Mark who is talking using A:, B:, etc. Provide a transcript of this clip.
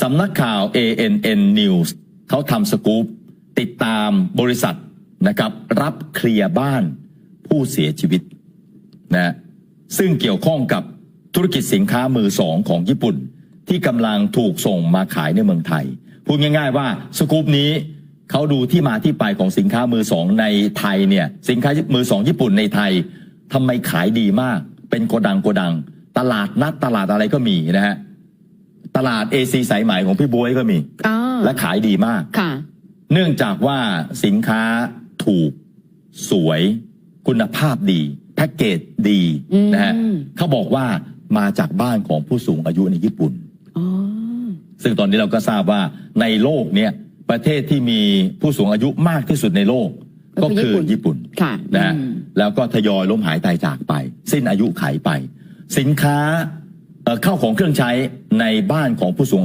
A: สำนักข่าว ANN News เขาทำสกู๊ปติดตามบริษัทนะครับ รับเคลียร์บ้านผู้เสียชีวิตนะซึ่งเกี่ยวข้องกับธุรกิจสินค้ามือสองของญี่ปุ่น ที่กำลังถูกส่งมาขายในเมืองไทย พูดง่าย ๆ ว่าสกู๊ปนี้เขาดูที่มาที่ไปของสินค้ามือสองในไทยเนี่ยสินค้ามือสองญี่ปุ่นในไทยทำไมขายดีมาก เป็นโกดังโกดัง ตลาดนัดตลาดอะไรก็มีนะฮะ ตลาดเอซีสายไหมของพี่บวยก็มี
B: อ่า
A: และขายดีมาก
B: ค่ะ
A: เนื่องจากว่าสินค้าถูกสวยคุณภาพดี แพ็กเกจดี
B: อืม
A: นะฮะเขาบอกว่ามาจากบ้านของผู้สูงอายุในญี่ปุ่น
B: อ๋อ
A: ซึ่งตอนนี้เราก็ทราบว่าในโลกเนี่ยประเทศที่มีผู้สูงอายุมากที่สุดในโลก
B: ก็
A: ก็
B: คือ
A: คือ
B: ญี่
A: ญี่
B: ปุ่
A: ปุ่
B: น
A: น
B: ค่ะ
A: นะฮะ
B: อืม
A: แล้วก็ทยอยล้มหายตายจากไป สิ้นอายุขายไป สินค้าเอ่อ เข้าของเครื่องใช้ในบ้านของผู้สูงอายุ